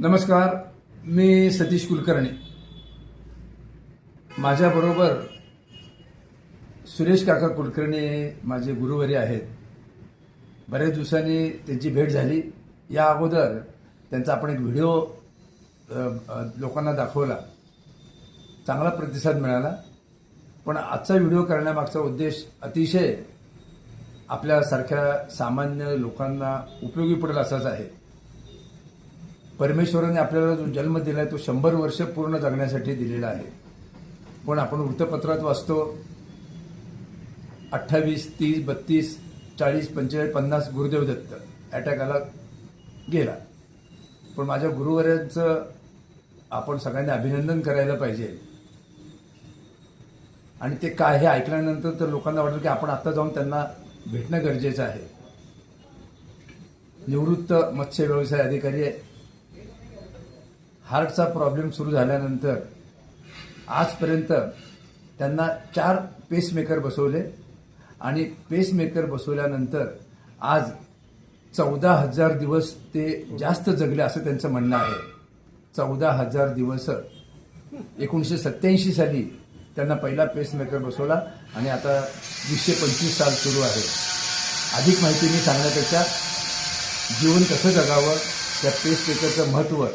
नमस्कार मी सतीश कुलकर्णी. माझ्याबरोबर सुरेश काका कुलकर्णी माझे गुरुवारी आहेत. बऱ्याच दिवसांनी त्यांची भेट झाली. या अगोदर त्यांचा आपण एक व्हिडिओ लोकांना दाखवला. चांगला प्रतिसाद मिळाला. पण आजचा व्हिडिओ करण्यामागचा उद्देश अतिशय आपल्यासारख्या सामान्य लोकांना उपयोगी पडेल असाच आहे. परमेश्वराने आपल्याला जो जन्म दिला आहे तो शंभर वर्ष पूर्ण जगण्यासाठी दिलेला आहे. पण आपण वृत्तपत्रात वाचतो अठ्ठावीस तीस बत्तीस चाळीस पंचेचाळीस पन्नास गुरुदेव दत्त अटॅक आला गेला. पण माझ्या गुरुवर्यांचं आपण सगळ्यांनी अभिनंदन करायला पाहिजे. आणि ते काय हे ऐकल्यानंतर तर लोकांना वाटतं की आपण आत्ता जाऊन त्यांना भेटणं गरजेचं आहे. निवृत्त मत्स्य व्यवसाय अधिकारी आहे. हार्टचा प्रॉब्लेम सुरू झाल्यानंतर आजपर्यंत त्यांना चार पेसमेकर बसवले आणि पेसमेकर बसवल्यानंतर आज चौदा हजार दिवस ते जास्त जगले असं त्यांचं म्हणणं आहे. चौदा हजार दिवस एकोणीसशे सत्याऐंशी साली त्यांना पहिला पेसमेकर बसवला आणि आता वीसशे पंचवीस साल सुरू आहे. अधिक माहिती मी सांगण्यापेक्षा जीवन कसं जगावं त्या पेसमेकरचं महत्त्व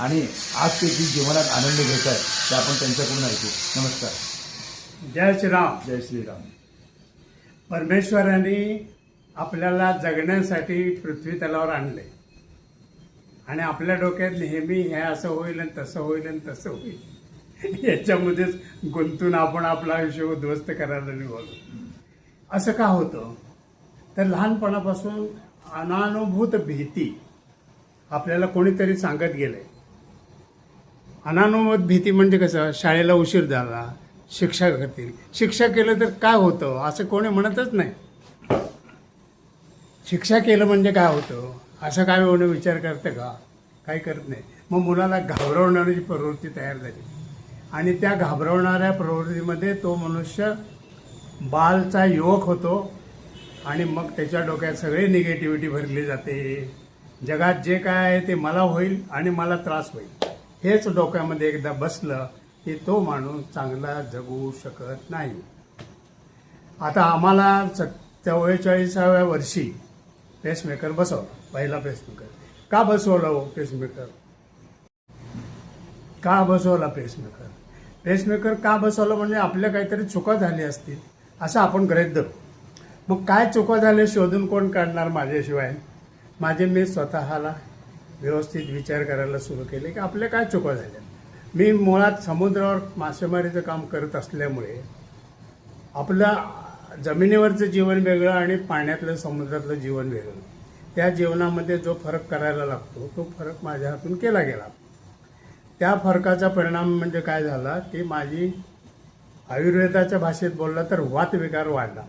आणि आज ते जी जीवनात आनंद घेत आहेत ते आपण त्यांच्याकडून ऐकू. नमस्कार. जय श्रीराम. जय श्रीराम. परमेश्वराने आपल्याला जगण्यासाठी पृथ्वी तलावर आणले. आणि आपल्या डोक्यात नेहमी हे असं होईल आणि तसं होईल आणि तसं होईल. याच्यामध्येच गुंतून आपण आपलं आयुष्य उद्ध्वस्त करायला निघालो. असं का होतं? तर लहानपणापासून अनानुभूत भीती आपल्याला कोणीतरी सांगत गेले अनानुमत भीती म्हणजे कसं? शाळेला उशीर झाला शिक्षा करतील. शिक्षा केलं तर काय होतं? असं कोणी म्हणतच नाही. शिक्षा केलं म्हणजे काय होतं? असं काय कोणी विचार करतं का? काही करत नाही. मग मुलाला घाबरवणारी प्रवृत्ती तयार झाली. आणि त्या घाबरवणाऱ्या प्रवृत्तीमध्ये तो मनुष्य बालचा युवक होतो आणि मग त्याच्या डोक्यात सगळी निगेटिव्हिटी भरली जाते. जगात जे काय आहे ते मला होईल आणि मला त्रास होईल. हेच डोक्यामध्ये एकदा बसलं की तो माणूस चांगला जगू शकत नाही. आता आम्हाला चव्वेचाळीसाव्या वर्षी पेसमेकर बसवला पहिला पेसमेकर हो का बसवला हो पेसमेकर का बसवला पेसमेकर पेसमेकर का बसवलं म्हणजे आपल्या काहीतरी चुका झाली असतील असं आपण ग्रहित धरू. मग काय चुका झाले शोधून कोण काढणार माझ्याशिवाय? माझे मी स्वतःला व्यवस्थित विचार करायला सुरू केले की आपल्या काय चुका झाल्या. मी मुळात समुद्रावर मासेमारीचं काम करत असल्यामुळे आपलं जमिनीवरचं जीवन वेगळं आणि पाण्यातलं समुद्रातलं जीवन वेगळं. त्या जीवनामध्ये जो फरक करायला लागतो तो फरक माझ्या हातून केला गेला. त्या फरकाचा परिणाम म्हणजे काय झाला की माझी आयुर्वेदाच्या भाषेत बोलला तर वातविकार वाढला.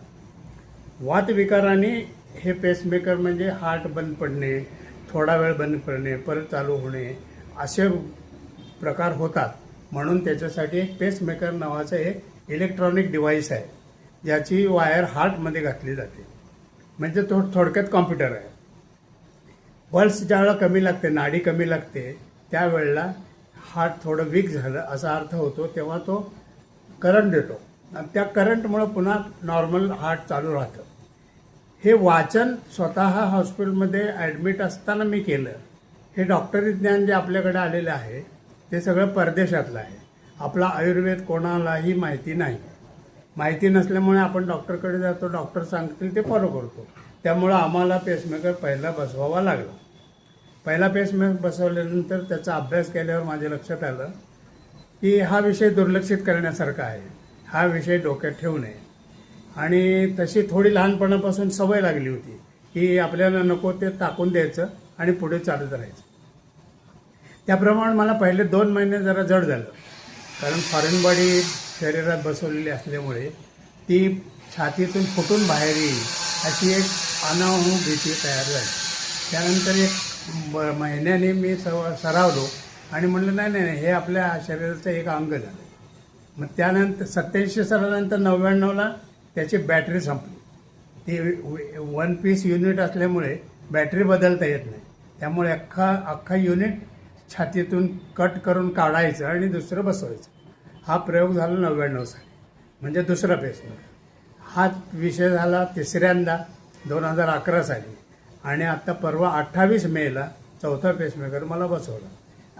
वातविकाराने हे पेसमेकर म्हणजे हार्ट बंद पडणे थोडा वेळ बंद करणे परत चालू होणे असे प्रकार होतात. म्हणून त्याच्यासाठी एक पेसमेकर नावाचं एक इलेक्ट्रॉनिक डिव्हाइस आहे. ज्याची वायर हार्टमध्ये घातली जाते. म्हणजे तो थोडक्यात कॉम्प्युटर आहे. पल्स ज्यावेळेला कमी लागते नाडी कमी लागते त्यावेळेला हार्ट थोडं वीक झालं असा अर्थ होतो तेव्हा तो करंट देतो. आणि त्या करंटमुळं पुन्हा नॉर्मल हार्ट चालू राहतं. हे वाचन स्वतः हॉस्पिटलमध्ये ॲडमिट असताना मी केलं. हे डॉक्टरी ज्ञान जे आपल्याकडे आलेलं आहे ते सगळं परदेशातलं आहे. आपला आयुर्वेद कोणालाही माहिती नाही. माहिती नसल्यामुळे आपण डॉक्टरकडे जातो डॉक्टर सांगतील ते फॉलो करतो. त्यामुळं आम्हाला पेसमेकर पहिला बसवावा लागला. पहिला पेसमेकर बसवल्यानंतर त्याचा अभ्यास केल्यावर माझ्या लक्षात आलं की हा विषय दुर्लक्षित करण्यासारखा आहे. हा विषय डोक्यात ठेवू नये. आणि तशी थोडी लहानपणापासून सवय लागली होती की आपल्याला नको ते टाकून द्यायचं आणि पुढे चालत राहायचं. त्याप्रमाणे मला पहिले दोन महिने जरा जड झालं. कारण फॉरेन बॉडी शरीरात बसवलेली असल्यामुळे ती छातीतून फुटून बाहेर येईल अशी एक अनाहू भीती तयार झाली. त्यानंतर एक महिन्याने मी सव सरावलो आणि म्हणलं नाही नाही नाही, हे आपल्या शरीराचं एक अंग झालं. मग त्यानंतर सत्याऐंशी सालानंतर नव्याण्णवला त्याची बॅटरी संपली. ती वन पीस युनिट असल्यामुळे बॅटरी बदलता येत नाही. त्यामुळे अख्खा अख्खा युनिट छातीतून कट करून काढायचं आणि दुसरं बसवायचं. हा प्रयोग झाला नव्याण्णव साली. म्हणजे दुसरा पेसमेकर हा विषय झाला तिसऱ्यांदा दोन हजार अकरा साली. आणि आता परवा अठ्ठावीस मेला चौथा पेसमेकर मला बसवला.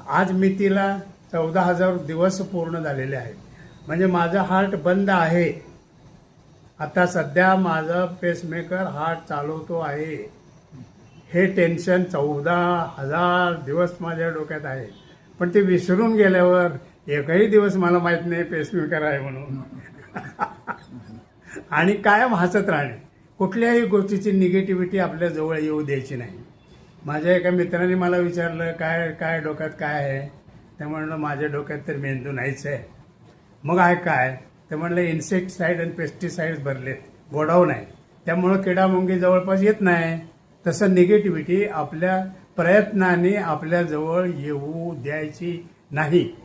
आज मी तिला चौदा हजार दिवस पूर्ण झालेले आहेत. म्हणजे माझं हार्ट बंद आहे. आता सध्या माझा पेसमेकर हार्ट चालवतो आहे. हे टेन्शन चौदा हजार दिवस माझ्या डोक्यात आहे. पण ते विसरून गेल्यावर एकही दिवस मला माहीत नाही पेसमेकर आहे म्हणून. आणि कायम हसत राहणे. कुठल्याही गोष्टीची निगेटिव्हिटी आपल्या जवळ येऊ द्यायची नाही. माझ्या एका मित्राने मला विचारलं काय काय डोक्यात काय आहे? ते म्हणलं माझ्या डोक्यात तर मेंदू नाहीच आहे. मग आहे काय? ते म्हणलं इन्सेक्टिसाईड आणि पेस्टिसाईड्स भरले गोडाऊन आहे. त्यामुळं किडामुंगी जवळपास येत नाही. तसं निगेटिव्हिटी आपल्या प्रयत्नाने आपल्याजवळ येऊ द्यायची नाही.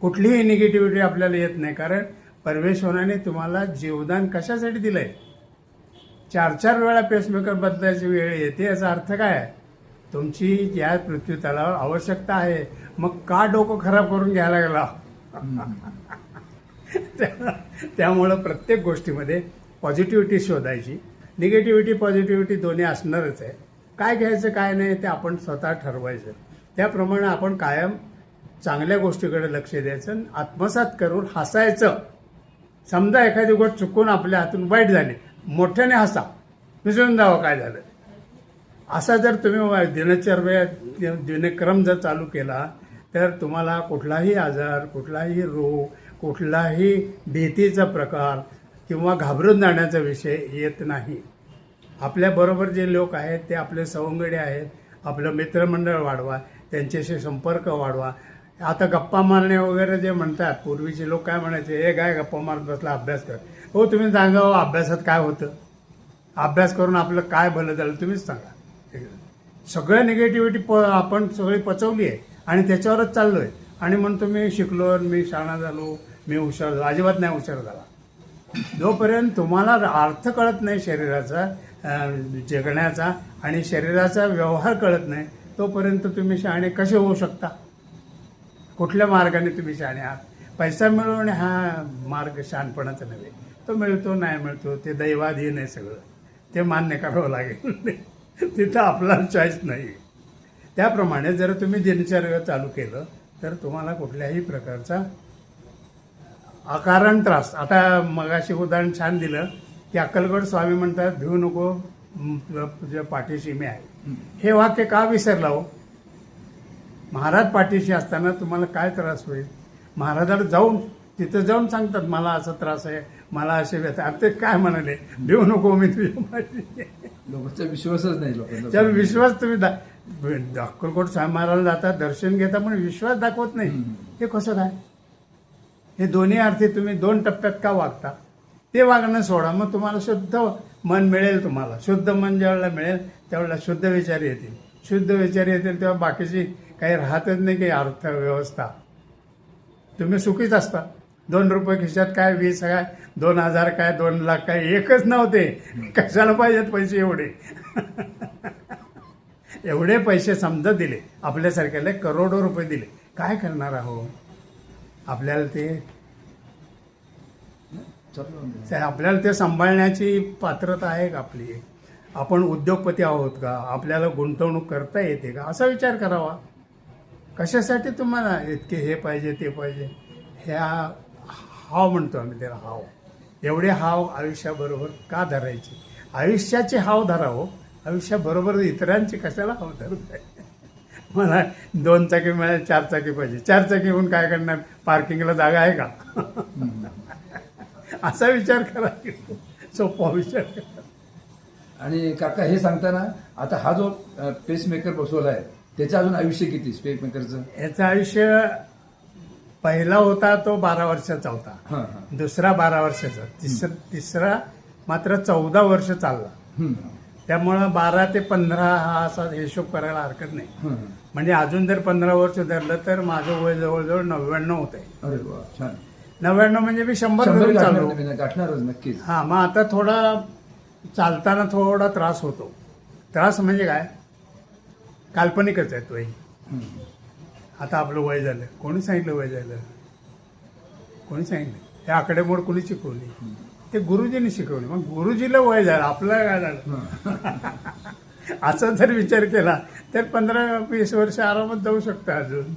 कुठलीही निगेटिव्हिटी आपल्याला येत नाही कारण परमेश्वराने तुम्हाला जीवदान कशासाठी दिलंय? चार चार वेळा पेसमेकर बदलायची वेळ येते याचा अर्थ काय? आहे तुमची या पृथ्वी तलावर आवश्यकता आहे. मग का डोकं खराब करून घ्यायला गेला त्या- त्यामुळं प्रत्येक गोष्टीमध्ये पॉझिटिव्हिटी शोधायची. निगेटिव्हिटी पॉझिटिव्हिटी दोन्ही असणारच आहे. काय घ्यायचं काय नाही ते आपण स्वतः ठरवायचं. त्याप्रमाणे आपण कायम चांगल्या गोष्टीकडे लक्ष द्यायचं आणि आत्मसात करून हसायचं. समजा एखादी गोष्ट चुकून आपल्या हातून वाईट झाली मोठ्याने हसा. विसरून जावं काय झालं? असा जर तुम्ही दिनचर्या दिनक्रम जर चालू केला तर तुम्हाला कुठलाही आजार कुठलाही रोग कुठलाही भीतीचा प्रकार किंवा घाबरून जाण्याचा विषय येत नाही. आपल्याबरोबर जे लोक आहेत ते आपले सवंगडे आहेत आपलं मित्रमंडळ वाढवा त्यांच्याशी संपर्क वाढवा. आता गप्पा मारणे वगैरे जे म्हणतात पूर्वीचे लोक काय म्हणायचे हे काय गप्पा मारत बसला अभ्यास कर. हो तुम्ही सांगा हो अभ्यासात काय होतं? अभ्यास करून आपलं काय भलं झालं तुम्हीच सांगा. सगळं निगेटिव्हिटी प आपण सगळी पचवली आहे आणि त्याच्यावरच चाललो आहे आणि म्हणतो मी शिकलो मी शाणा झालो मी हुशार झालो. अजिबात नाही हुशार झाला. जोपर्यंत तुम्हाला अर्थ कळत नाही शरीराचा जगण्याचा आणि शरीराचा व्यवहार कळत नाही तोपर्यंत तुम्ही शहाणे कसे होऊ शकता? कुठल्या मार्गाने तुम्ही शहाणे आहात? पैसा मिळवणे हा मार्ग शहाणपणाचा नव्हे. तो मिळतो नाही मिळतो ते दैवाधीन आहे सगळं. ते मान्य करावं लागेल. तिथं आपला चॉईस नाही. त्याप्रमाणे जर तुम्ही दिनचर्या चालू केलं तर तुम्हाला कुठल्याही प्रकारचा अकारण त्रास. आता मगाशी उदाहरण छान दिलं की अक्कलकोट स्वामी म्हणतात भिवू नको तुझ्या पाठीशी मी आहे. हे वाक्य का विसरला हो? महाराज पाठीशी असताना तुम्हाला काय त्रास होईल? महाराजाला जाऊन तिथं जाऊन सांगतात मला असा त्रास आहे मला असे व्यथा आता ते काय म्हणाले? भिवू नको मी तुझ्या पाठीशी. लोकांचा विश्वासच नाही लोकांचा. त्याला विश्वास तुम्ही दा अक्कलकोट स्वामी महाराजाला जाता दर्शन घेता पण विश्वास दाखवत नाही. हे कसं काय? हे दोन्ही अर्थी तुम्ही दोन टप्प्यात का वागता? ते वागणं सोडा. मग तुम्हाला शुद्ध मन मिळेल तुम्हाला. शुद्ध मन ज्यावेळेला मिळेल त्यावेळेला शुद्ध विचार येतील. शुद्ध विचार येतील तेव्हा बाकीची काही राहतच नाही काही अर्थव्यवस्था. तुम्ही सुखीच असता. दोन रुपये खिशात काय वीस काय दोन हजार काय दोन लाख काय एकच नव्हते. कशाला पाहिजेत पैसे एवढे? एवढे पैसे समजा दिले. आपल्यासारख्याला करोडो रुपये दिले. काय करणार आहो? आपल्याला ते ते आपल्याला ते सांभाळण्याची पात्रता आहे का आपली? आपण उद्योगपती आहोत का? आपल्याला गुंतवणूक करता येते का? असा विचार करावा. कशासाठी तुम्हाला इतके हे पाहिजे ते पाहिजे? ह्या हाव म्हणतो आम्ही त्याला हाव. एवढे हाव आयुष्याबरोबर का धरायचे? आयुष्याचे हाव धरावं. आयुष्याबरोबर इतरांची कशाला हाव धरत आहे? मला दोन चाकी मिळेल चार चाकी पाहिजे. चार चाकी होऊन काय करणार? पार्किंगला जागा आहे का? असा विचार करा सोपा विचार करा. आणि काका हे सांगताना आता हा जो पेसमेकर बसवला आहे त्याचं अजून आयुष्य किती पेसमेकरचं याचं आयुष्य पहिला होता तो बारा वर्षाचा होता. दुसरा बारा वर्षाचा. तिसरा तिसरा मात्र चौदा वर्ष चालला. त्यामुळं बारा ते पंधरा हा असा हिशोब करायला हरकत नाही. म्हणजे अजून जर पंधरा वर्ष धरलं तर माझं वय जवळजवळ नव्याण्णव होत आहे नव्याण्णव म्हणजे मी शंभर शंभर धरून गाठणार तुम्ही, गाठणारच नक्कीच. हा मग आता थोडा चालताना थोडा त्रास होतो. त्रास म्हणजे काय? काल्पनिकच आहे तोही. आता आपलं वय झालं. कोणी सांगितलं वय झालं? कोणी सांगितलं? हे आकडेमोड कोणी शिकवली? ते गुरुजीने शिकवले. मग गुरुजीला वय झालं आपलं काय झालं? असा जर विचार केला तर पंधरा वीस वर्ष आरामात जाऊ शकतं अजून.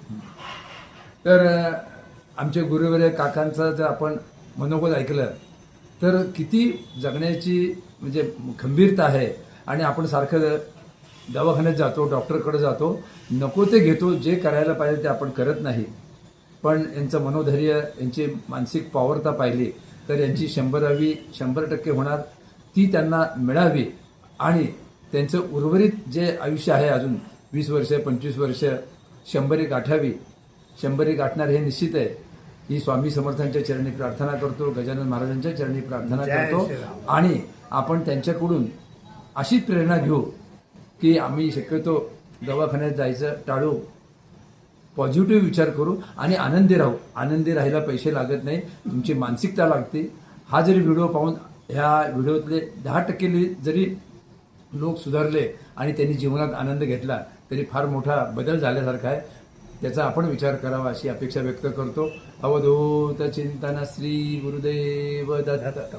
तर अ, आमचे गुरुवर्य काकांचं जर आपण मनोगत ऐकलं तर किती जगण्याची म्हणजे खंबीरता आहे. आणि आपण सारखं दवाखान्यात जातो डॉक्टरकडे जातो नको ते घेतो जे करायला पाहिजे ते आपण करत नाही. पण यांचं मनोधैर्य यांची मानसिक पॉवरता पाहिली तर यांची शंभरावी शंभर टक्के होणार ती त्यांना मिळावी. आणि त्यांचं उर्वरित जे आयुष्य आहे अजून वीस वर्ष पंचवीस वर्ष एक गाठावी शंभरी गाठणार हे निश्चित आहे. ही स्वामी समर्थांच्या चरणी प्रार्थना करतो गजानन महाराजांच्या चरणी प्रार्थना करतो. आणि आपण त्यांच्याकडून अशीच प्रेरणा घेऊ की आम्ही शक्यतो दवाखान्यात जायचं टाळू पॉझिटिव्ह विचार करू आणि आनंदी राहू. आनंदी राहायला पैसे लागत नाही तुमची मानसिकता लागते. हा जरी व्हिडिओ पाहून ह्या व्हिडिओतले दहा टक्के जरी लोक सुधारले आणि त्यांनी जीवनात आनंद घेतला तरी फार मोठा बदल झाल्यासारखा आहे. त्याचा आपण विचार करावा अशी अपेक्षा व्यक्त करतो. अवधूत चिंतन श्री गुरुदेव दत्त.